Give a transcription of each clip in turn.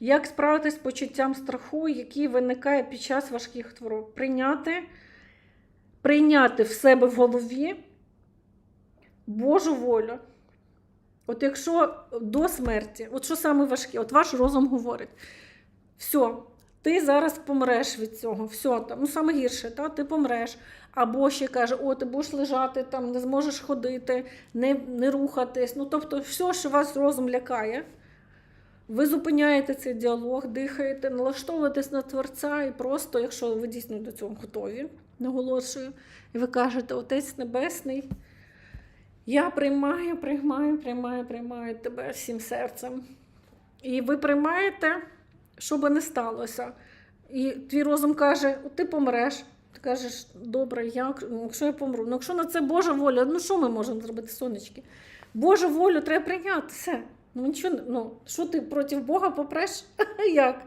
Як справитись з почуттям страху, який виникає під час важких хвороб? Прийняти, прийняти в себе в голові Божу волю. От якщо до смерті, от що саме важке, от ваш розум говорить, все, ти зараз помреш від цього, все, там, ну саме гірше, та, ти помреш. Або ще каже, о, ти будеш лежати, там, не зможеш ходити, не, не рухатись. Ну, тобто, все, що вас розум лякає, ви зупиняєте цей діалог, дихаєте, налаштовуєтесь на Творця, і просто, якщо ви дійсно до цього готові, наголошую, і ви кажете, Отець Небесний, я приймаю, приймаю, приймаю, приймаю тебе всім серцем. І ви приймаєте, що би не сталося. І твій розум каже: ти помреш. Ти кажеш, добре, як, ну, якщо я помру. Ну, якщо на це Божа воля, ну що ми можемо зробити, сонечки? Божу волю треба прийняти все. Ну, нічого, ну, що ти проти Бога попреш? Як?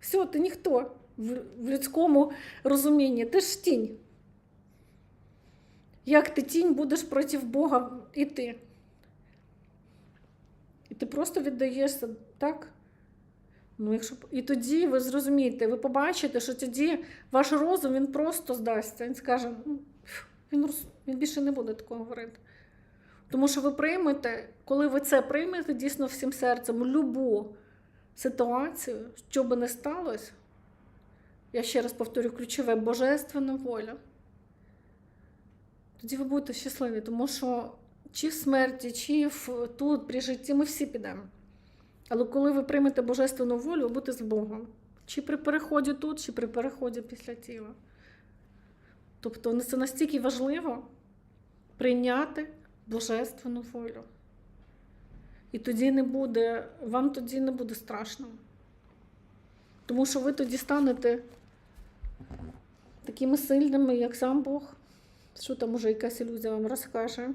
Все, ти ніхто в, людському розумінні. Ти ж тінь. Як ти тінь будеш проти Бога іти? І ти просто віддаєшся, так? Ну, якщо... І тоді ви зрозумієте, ви побачите, що тоді ваш розум він просто здасться. Він скаже, «Ну, він, роз- він більше не буде такого говорити. Тому що ви приймете, коли ви це приймете дійсно всім серцем, любу ситуацію, що би не сталося, я ще раз повторю, ключове божественна воля. Тоді ви будете щасливі, тому що чи в смерті, чи в, тут, при житті, ми всі підемо. Але коли ви приймете божественну волю, ви будете з Богом. Чи при переході тут, чи при переході після тіла. Тобто це настільки важливо прийняти божественну волю. І тоді не буде, вам тоді не буде страшно. Тому що ви тоді станете такими сильними, як сам Бог. Що там уже якась ілюзія вам розкаже.